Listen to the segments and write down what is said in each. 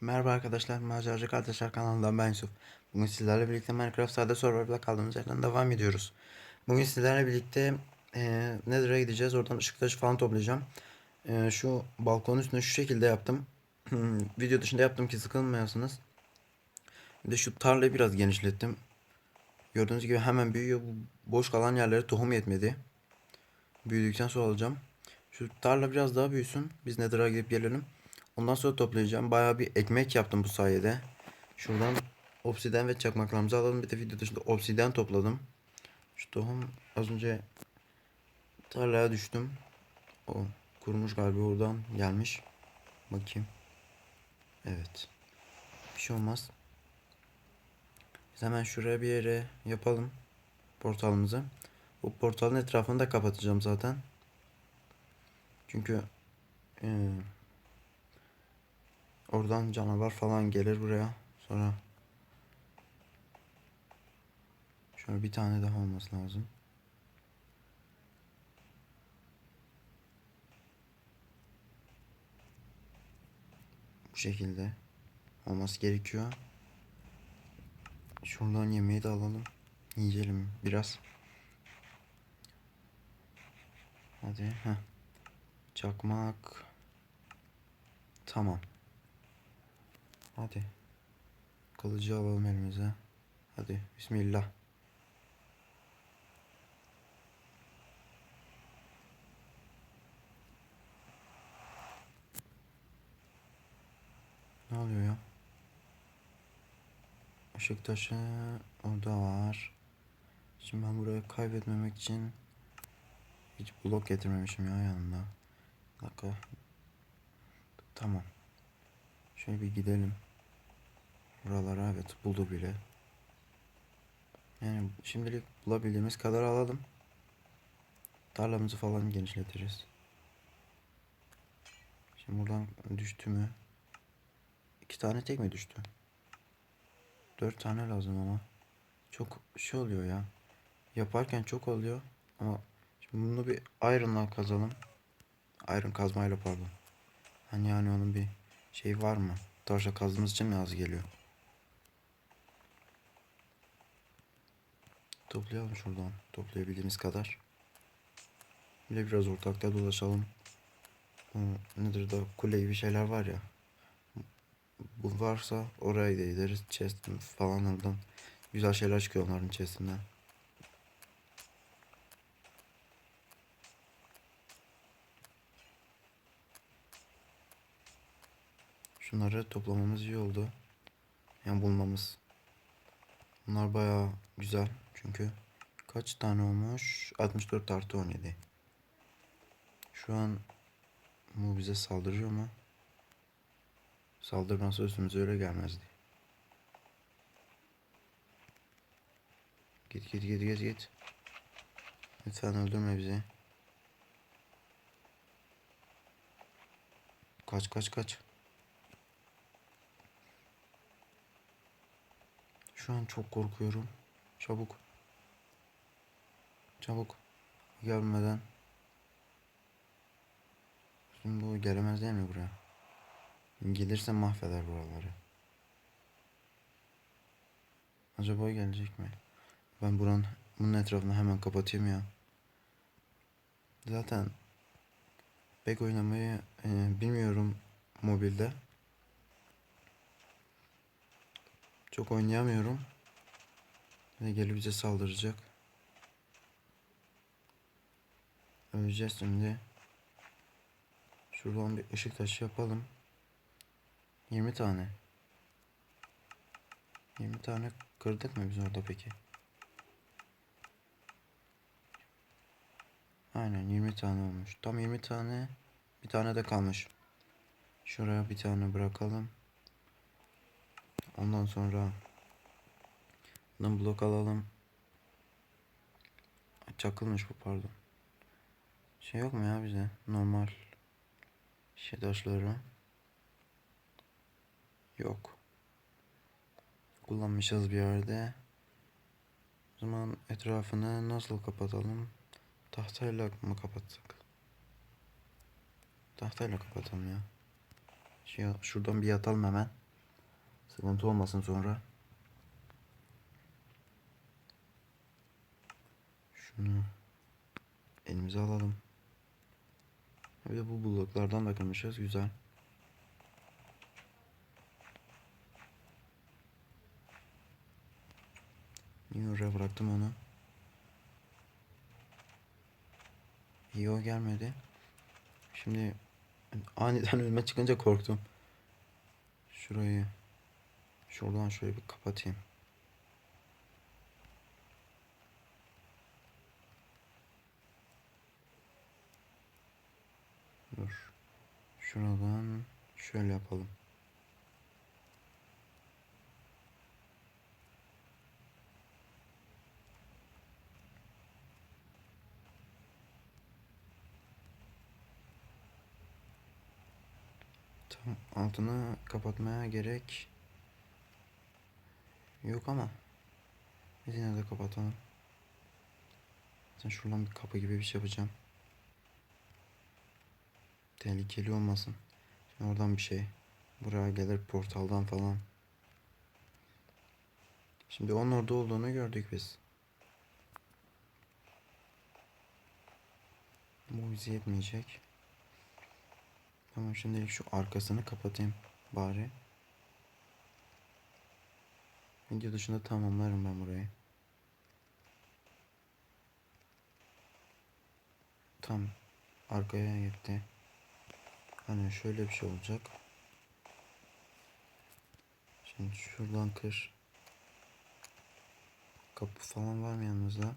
Merhaba arkadaşlar, Maceracı Kardeşler kanalından ben Yusuf. Bugün sizlerle birlikte Minecraft Sade Survival'da kaldığımız yerden devam ediyoruz. Bugün sizlerle birlikte e, Nether'a gideceğiz. Oradan ışık taşı falan toplayacağım. E, şu balkonun üstüne şu şekilde yaptım. Video dışında yaptım ki sıkılmayasınız. Bir de şu tarlayı biraz genişlettim. Gördüğünüz gibi hemen büyüyor. Bu boş kalan yerlere tohum yetmedi. Büyüdükten sonra alacağım. Şu tarla biraz daha büyüsün. Biz Nether'a gidip gelelim. Ondan sonra toplayacağım. Bayağı bir ekmek yaptım bu sayede. Şuradan obsiden ve çakmaklarımızı alalım. Bir de video dışında obsiden topladım. Şu tohum az önce tarlaya düştüm. O kurumuş galiba oradan gelmiş. Bakayım. Evet. Bir şey olmaz. Biz hemen şuraya bir yere yapalım portalımızı. Bu portalın etrafını da kapatacağım zaten. Çünkü eee Oradan canavar falan gelir buraya. Sonra şöyle bir tane daha olması lazım. Bu şekilde olması gerekiyor. Şuradan yemeği de alalım. Yiyelim biraz. Hadi. Heh. Çakmak. Tamam. Hadi. Kılıcı alalım elimize. Hadi bismillah. Ne oluyor ya? Işık taşı orada var. Şimdi ben burayı kaybetmemek için hiç blok getirmemişim ya yanımda. Bir dakika. Tamam. Şöyle bir gidelim. Buralara evet buldu bile. Yani şimdilik bulabildiğimiz kadar alalım. Tarlamızı falan genişletiriz. Şimdi buradan düştü mü? İki tane tek mi düştü? Dört tane lazım ama. Çok şey oluyor ya. Yaparken çok oluyor. Ama şimdi bunu bir iron'la kazalım. Iron kazmayla pardon. Hani yani onun bir şey var mı? Taşla kazdığımız için mi az geliyor? Toplayalım şuradan. Toplayabildiğimiz kadar. Bir de biraz ortakta dolaşalım. Nedir da kule gibi şeyler var ya. Bu varsa oraya gideriz. Chest falan oradan. Güzel şeyler çıkıyor onların chestinden. Şunları toplamamız iyi oldu. Yani bulmamız. Bunlar bayağı güzel. Çünkü kaç tane olmuş? 64 artı 17. Şu an bu bize saldırıyor mu? Saldırmasa üstümüze öyle gelmezdi. Git git git git git. Lütfen öldürme bizi. Kaç kaç kaç. Şu an çok korkuyorum. Çabuk. Çabuk. Gelmeden. Şimdi bu gelemez değil mi buraya? Gelirse mahveder buraları. Acaba gelecek mi? Ben buranın bunun etrafını hemen kapatayım ya. Zaten pek oynamayı e, bilmiyorum mobilde. Çok oynayamıyorum. Ve gelip bize saldıracak. Öleceğiz şimdi. Şuradan bir ışık taşı yapalım. 20 tane. 20 tane kırdık mı biz orada peki? Aynen 20 tane olmuş. Tam 20 tane. Bir tane de kalmış. Şuraya bir tane bırakalım. Ondan sonra bundan blok alalım. Çakılmış bu pardon. Şey yok mu ya bize? Normal şey taşları. Yok. Kullanmışız bir yerde. O zaman etrafını nasıl kapatalım? Tahtayla mı kapatsak? Tahtayla kapatalım ya. Şey, şuradan bir yatalım hemen. Sıkıntı olmasın sonra. Şunu elimize alalım. Bir bu bloklardan da kırmışız. Güzel. Niye oraya bıraktım onu? İyi o gelmedi. Şimdi aniden önüme çıkınca korktum. Şurayı şuradan şöyle bir kapatayım. Dur. Şuradan şöyle yapalım. Tam altını kapatmaya gerek yok ama biz yine de kapatalım. Sen şuradan bir kapı gibi bir şey yapacağım. Tehlikeli olmasın. Şimdi oradan bir şey. Buraya gelir portaldan falan. Şimdi onun orada olduğunu gördük biz. Bu bize yetmeyecek. Tamam şimdilik şu arkasını kapatayım bari. Video dışında tamamlarım ben burayı. Tam arkaya gitti. Hani şöyle bir şey olacak. Şimdi şuradan kır. Kapı falan var mı yanınızda?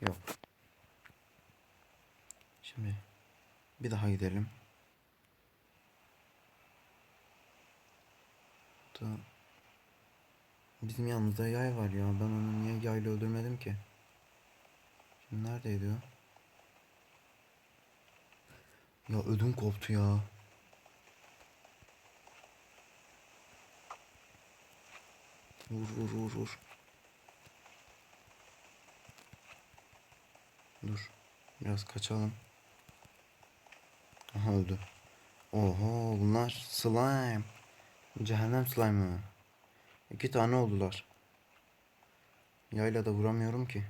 Yok. Şimdi bir daha gidelim. Da bizim yanımızda yay var ya. Ben onu niye yayla öldürmedim ki? Şimdi neredeydi o? Ya ödüm koptu ya. Vur vur vur vur. Dur. Biraz kaçalım. Aha öldü. Oho bunlar slime. Cehennem slime'ı. İki tane oldular. Yayla da vuramıyorum ki.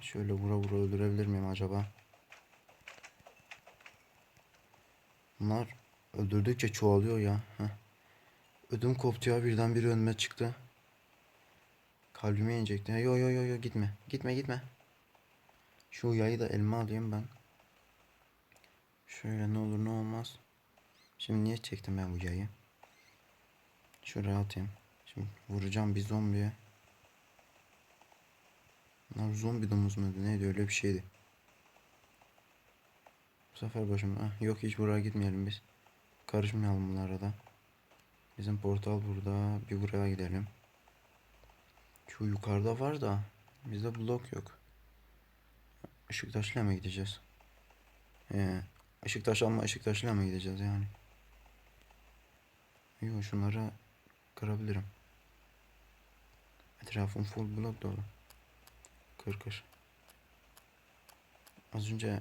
Şöyle vura vura öldürebilir miyim acaba? Bunlar öldürdükçe çoğalıyor ya. Heh. Ödüm koptu ya birden biri önüme çıktı. Kalbime inecekti. Yo yo yo yo gitme. Gitme gitme. Şu yayı da elime alayım ben. Şöyle ne olur ne olmaz. Şimdi niye çektim ben bu yayı? Şuraya atayım. Şimdi vuracağım bir zombiye. Bunlar zombi domuz muydu neydi öyle bir şeydi. Bu sefer başım. Ah, yok hiç buraya gitmeyelim biz. Karışmayalım bunlara da. Bizim portal burada. Bir buraya gidelim. Şu yukarıda var da bizde blok yok. Işıktaş'la mı gideceğiz? Ee, Işıktaş ama Işıktaş'la mı gideceğiz yani? Yok şunları kırabilirim. Etrafım full blok dolu. Kır. Az önce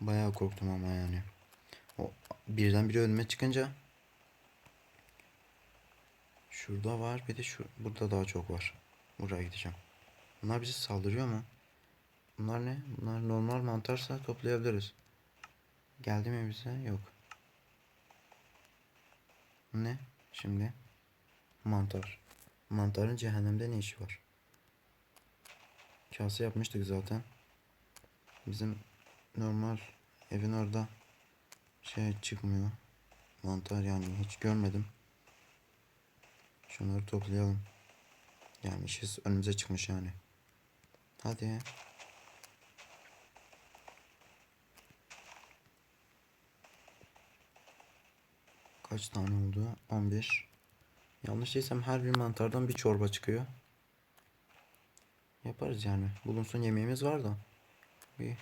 bayağı korktum ama yani. O birden biri önüme çıkınca Şurada var bir de şu burada daha çok var. Buraya gideceğim. Bunlar bize saldırıyor mu? Bunlar ne? Bunlar normal mantarsa toplayabiliriz. Geldi mi bize? Yok. Ne? Şimdi mantar. Mantarın cehennemde ne işi var? Kase yapmıştık zaten. Bizim normal evin orada şey çıkmıyor. Mantar yani hiç görmedim. Şunları toplayalım. Gelmişiz önümüze çıkmış yani. Hadi. Kaç tane oldu? 11. Yanlış değilsem her bir mantardan bir çorba çıkıyor. Yaparız yani. Bulunsun yemeğimiz var da. Bir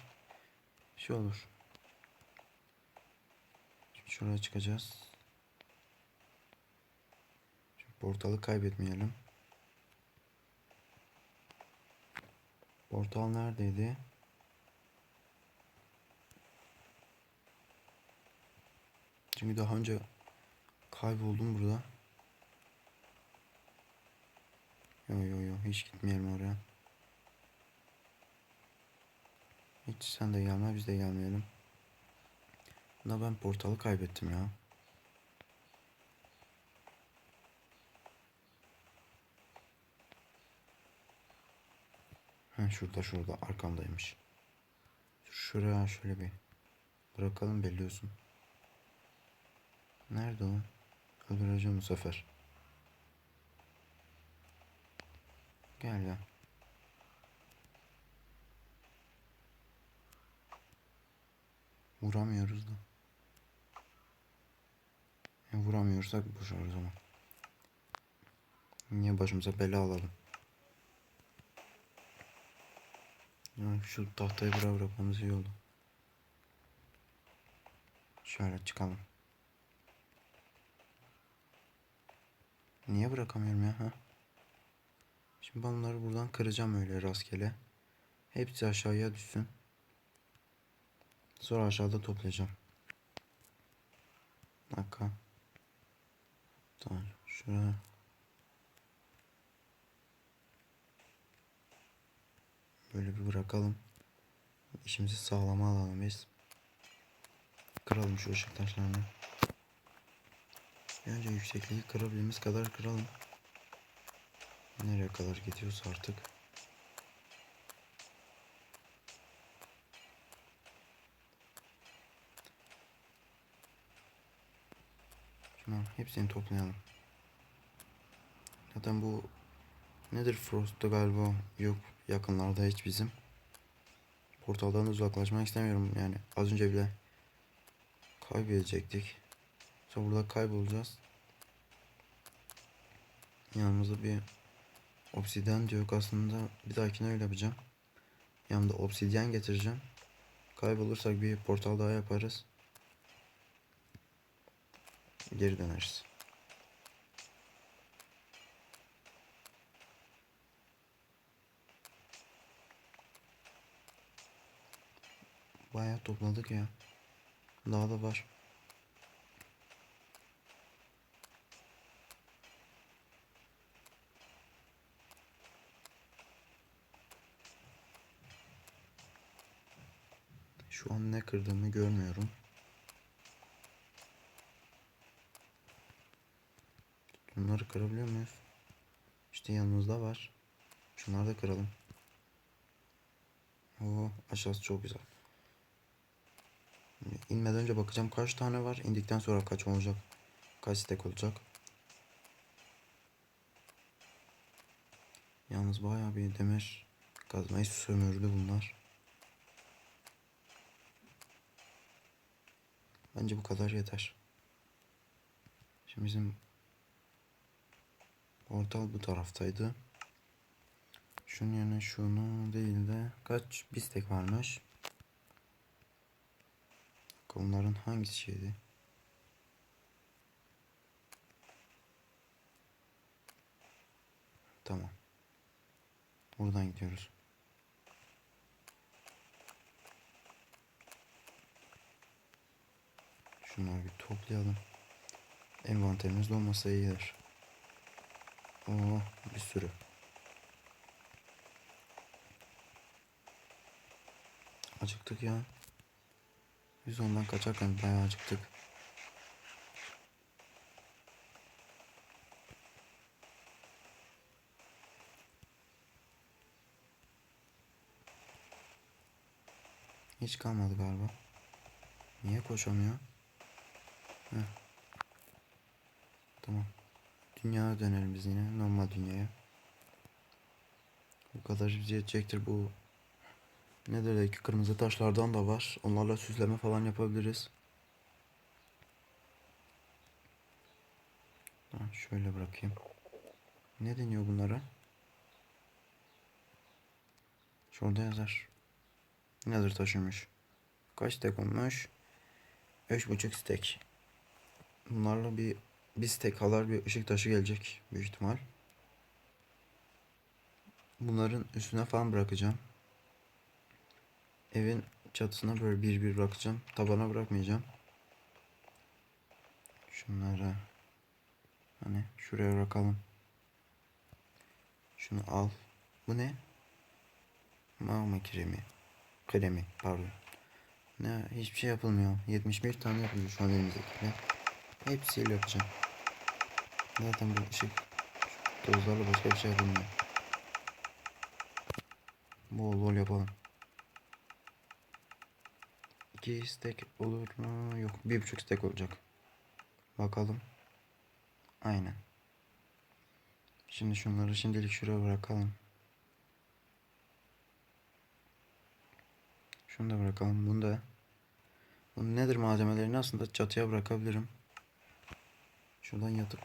şey olur. Şimdi şuraya çıkacağız. Şu portalı kaybetmeyelim. Portal neredeydi? Çünkü daha önce kayboldum burada. Yo yo yo hiç gitmeyelim oraya. Hiç sen de gelme biz de gelmeyelim. Da ben portalı kaybettim ya. Ha şurada şurada arkamdaymış. Şuraya şöyle bir bırakalım belliyorsun. Nerede o? Öldüreceğim bu sefer. Gel gel. Vuramıyoruz da. E, vuramıyorsak boşver o zaman. Niye başımıza bela alalım? Ya şu tahtayı bırak bırakmamız iyi oldu. Şöyle çıkalım. Niye bırakamıyorum ya? Ha? Şimdi bunları buradan kıracağım öyle rastgele. Hepsi aşağıya düşsün. Sonra aşağıda toplayacağım. Bir dakika. Tamam. Şuraya. Böyle bir bırakalım. İşimizi sağlama alalım biz. Kıralım şu ışık taşlarını. Önce yüksekliği kırabildiğimiz kadar kıralım. Nereye kadar gidiyorsa artık. Tamam hepsini toplayalım. Zaten bu nedir Frost'ta galiba yok yakınlarda hiç bizim. Portaldan uzaklaşmak istemiyorum yani az önce bile kaybedecektik. Sonra burada kaybolacağız. Yanımızda bir obsidyen diyor aslında bir dahakine öyle yapacağım. Yanımda obsidyen getireceğim. Kaybolursak bir portal daha yaparız. Geri döneriz. Bayağı topladık ya. Daha da var. Şu an ne kırdığımı görmüyorum. Bunları kırabiliyor muyuz? İşte yanımızda var. Şunları da kıralım. Oo, aşağısı çok güzel. İnmeden önce bakacağım kaç tane var. İndikten sonra kaç olacak. Kaç stek olacak. Yalnız bayağı bir demir kazmayı sömürdü bunlar. Bence bu kadar yeter. Şimdi bizim portal bu taraftaydı. Şunun yerine şunu değil de kaç bistek varmış. Onların hangisi şeydi? Tamam. Buradan gidiyoruz. Şunları bir toplayalım. Envanterimiz olmasa iyidir. Oo, bir sürü. Acıktık ya. Biz ondan kaçarken bayağı acıktık. Hiç kalmadı galiba. Niye koşamıyor? Heh. Tamam. Dünyaya dönelim biz yine. Normal dünyaya. Bu kadar bize yetecektir bu. Nedir ki kırmızı taşlardan da var. Onlarla süsleme falan yapabiliriz. Ha, şöyle bırakayım. Ne deniyor bunlara? Şurada yazar. Nedir taşımış? Kaç stek olmuş? Üç buçuk stek. Bunlarla bir stek kadar bir ışık taşı gelecek büyük ihtimal. Bunların üstüne falan bırakacağım. Evin çatısına böyle bir bir bırakacağım. Tabana bırakmayacağım. Şunları hani şuraya bırakalım. Şunu al. Bu ne? Mama kremi. Kremi pardon. Ne hiçbir şey yapılmıyor. 71 tane yapılıyor şu an elimizdekiler. Hepsiyle yapacağım. Zaten bu ışık tozlarla başka bir şey yapılmıyor. Bol bol yapalım. İki istek olur mu? Yok. Bir buçuk istek olacak. Bakalım. Aynen. Şimdi şunları şimdilik şuraya bırakalım. Şunu da bırakalım. Bunu da. Bunun nedir malzemelerini aslında çatıya bırakabilirim. Şuradan yatıp.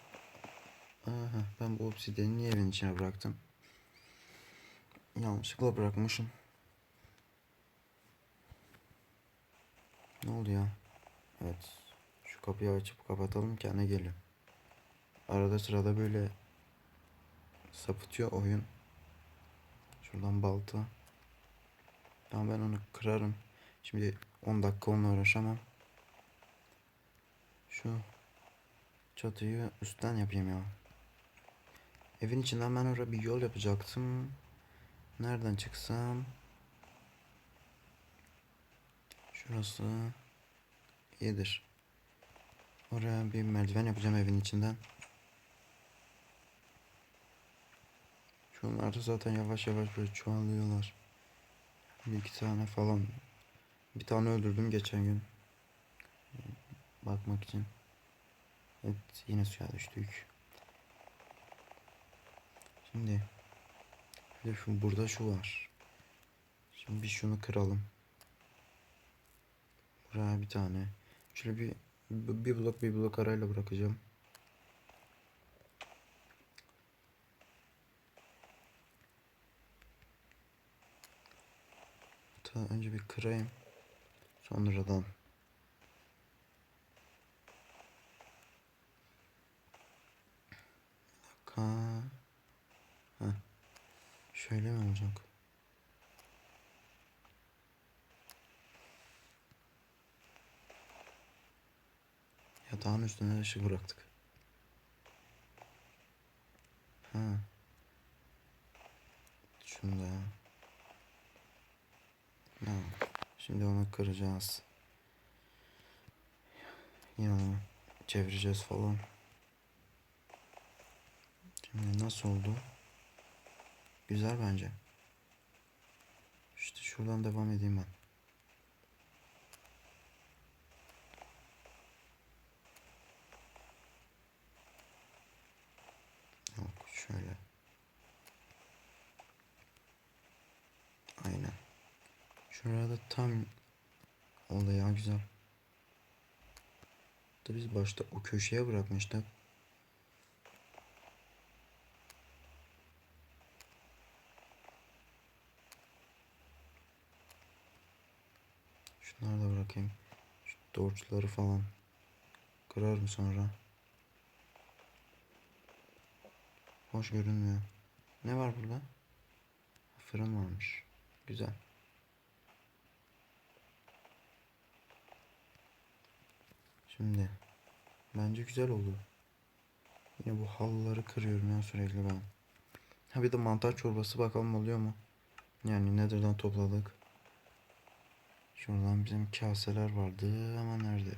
Aha ben bu obsidiyeni niye evin içine bıraktım? Yanlışlıkla bırakmışım. Ne oldu ya? Evet. Şu kapıyı açıp kapatalım kendine geliyor. Arada sırada böyle sapıtıyor oyun. Şuradan balta. Tamam ben onu kırarım. Şimdi 10 dakika onunla uğraşamam. Şu çatıyı üstten yapayım ya. Evin içinden ben oraya bir yol yapacaktım. Nereden çıksam? Şurası iyidir. Oraya bir merdiven yapacağım evin içinden. Şunlar da zaten yavaş yavaş böyle çoğalıyorlar. Bir iki tane falan. Bir tane öldürdüm geçen gün. Bakmak için. Evet yine suya düştük. Şimdi bir burada şu var. Şimdi bir şunu kıralım. Buraya bir tane. Şöyle bir bir blok bir blok arayla bırakacağım. Ta önce bir kırayım. Sonradan. Ka. Heh. Şöyle mi olacak? Yatağın üstüne ışık bıraktık. Ha. Şunu da. Ha. Şimdi onu kıracağız. Yani çevireceğiz falan. Şimdi nasıl oldu? Güzel bence. İşte şuradan devam edeyim ben. Yok şöyle. Aynen. Şurada da tam oldu ya güzel. Da biz başta o köşeye bırakmıştık. Bırakayım. Şu torçları falan. Kırarım sonra. Hoş görünmüyor. Ne var burada? Fırın varmış. Güzel. Şimdi bence güzel oldu. Yine bu halıları kırıyorum ya sürekli ben. Ha bir de mantar çorbası bakalım oluyor mu? Yani nedirden topladık. Şuradan bizim kaseler vardı ama nerede?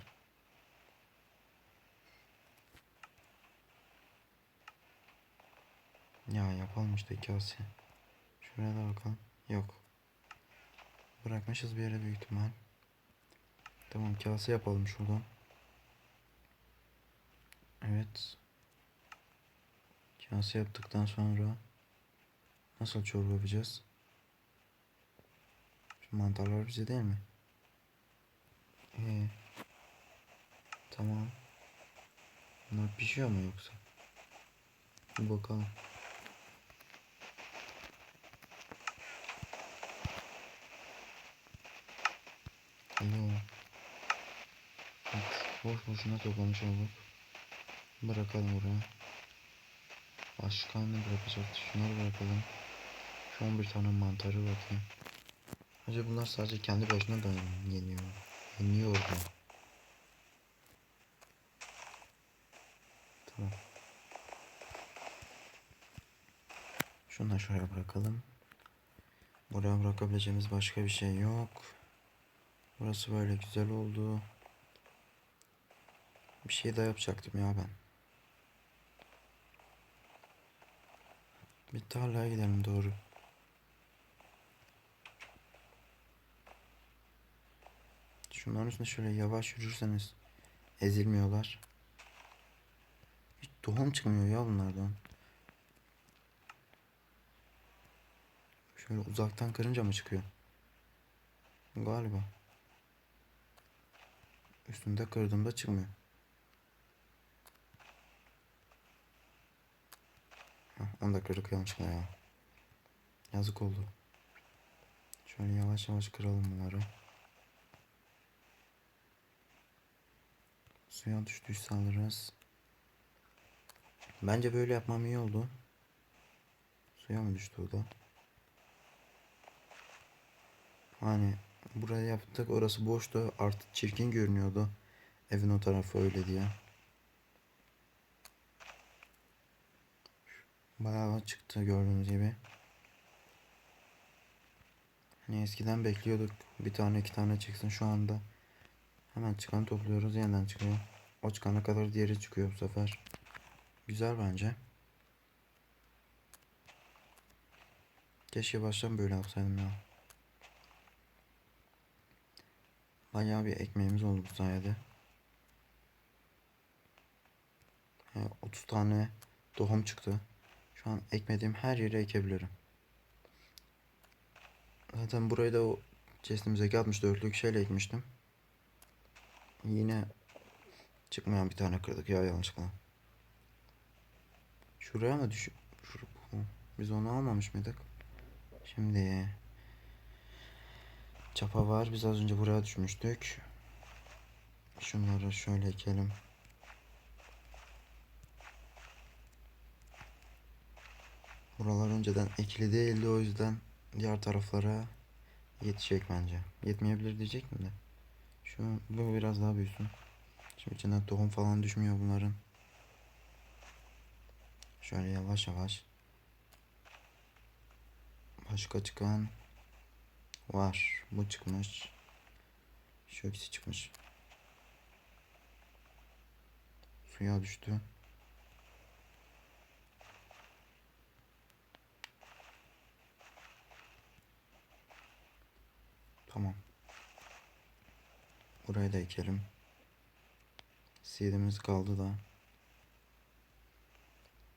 Ya yapalım işte kase. Şuraya da bakalım. Yok. Bırakmışız bir yere büyük ihtimal. Tamam kase yapalım şuradan. Evet. Kase yaptıktan sonra nasıl çorba yapacağız? Şu mantarlar bize değil mi? Ee, tamam. Bunlar pişiyor mu yoksa? Bir bakalım. Yok. Boş boşuna toplamış olduk. Bırakalım buraya. Başka ne bırakacaktık? Şunları bırakalım. Şu 11 tane mantarı bakayım. Acaba bunlar sadece kendi başına da yeniyor. Mu? Tamam. Şunu da şuraya bırakalım. Buraya bırakabileceğimiz başka bir şey yok. Burası böyle güzel oldu. Bir şey daha yapacaktım ya ben. Bir tarlaya gidelim doğru. Şunların üstüne şöyle yavaş yürürseniz ezilmiyorlar. Hiç tohum çıkmıyor ya bunlardan. Şöyle uzaktan kırınca mı çıkıyor? Galiba. Üstünde kırdığımda çıkmıyor. Hah, onu da kırdık ya. Yazık oldu. Şöyle yavaş yavaş kıralım bunları. Suya düştüyse alırız. Bence böyle yapmam iyi oldu. Suya mı düştü o da? Hani buraya yaptık orası boştu artık çirkin görünüyordu. Evin o tarafı öyle diye. Bayağı çıktı gördüğünüz gibi. Hani eskiden bekliyorduk bir tane iki tane çıksın şu anda. Hemen çıkan topluyoruz yeniden çıkıyor. O çıkana kadar diğeri çıkıyor bu sefer. Güzel bence. Keşke baştan böyle yapsaydım ya. Bayağı bir ekmeğimiz oldu bu sayede. He, 30 tane tohum çıktı. Şu an ekmediğim her yere ekebilirim. Zaten burayı da o chestimizdeki 64'lük şeyle ekmiştim. Yine çıkmayan bir tane kırdık ya yanlışlıkla. Şuraya mı düş... Şur... Biz onu almamış mıydık? Şimdi... Çapa var. Biz az önce buraya düşmüştük. Şunları şöyle ekelim. Buralar önceden ekili değildi o yüzden diğer taraflara yetecek bence. Yetmeyebilir diyecektim de. Şu bu biraz daha büyüsün. Şimdi içinden tohum falan düşmüyor bunların. Şöyle yavaş yavaş. Başka çıkan var. Bu çıkmış. Şu ikisi çıkmış. Suya düştü. Tamam. Burayı da ekelim. Seedimiz kaldı da.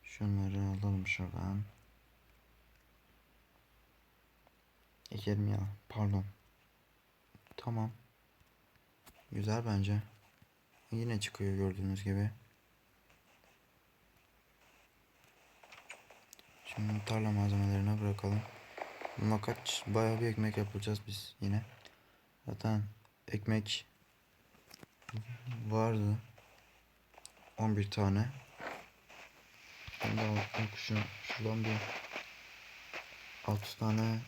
Şunları alalım şuradan. Ekelim ya. Pardon. Tamam. Güzel bence. Yine çıkıyor gördüğünüz gibi. Şimdi tarla malzemelerine bırakalım. Buna kaç bayağı bir ekmek yapacağız biz yine. Zaten ekmek vardı. 11 tane. Ben de o kuşu şuradan bir 6 tane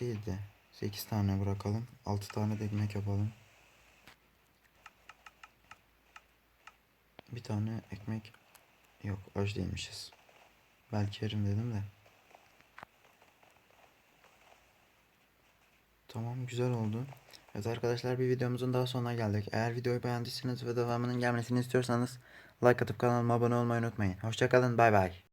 değil de 8 tane bırakalım. 6 tane de ekmek yapalım. Bir tane ekmek yok aç değilmişiz. Belki yerim dedim de. Tamam güzel oldu. Evet arkadaşlar bir videomuzun daha sonuna geldik. Eğer videoyu beğendiyseniz ve devamının gelmesini istiyorsanız like atıp kanalıma abone olmayı unutmayın. Hoşçakalın bay bay.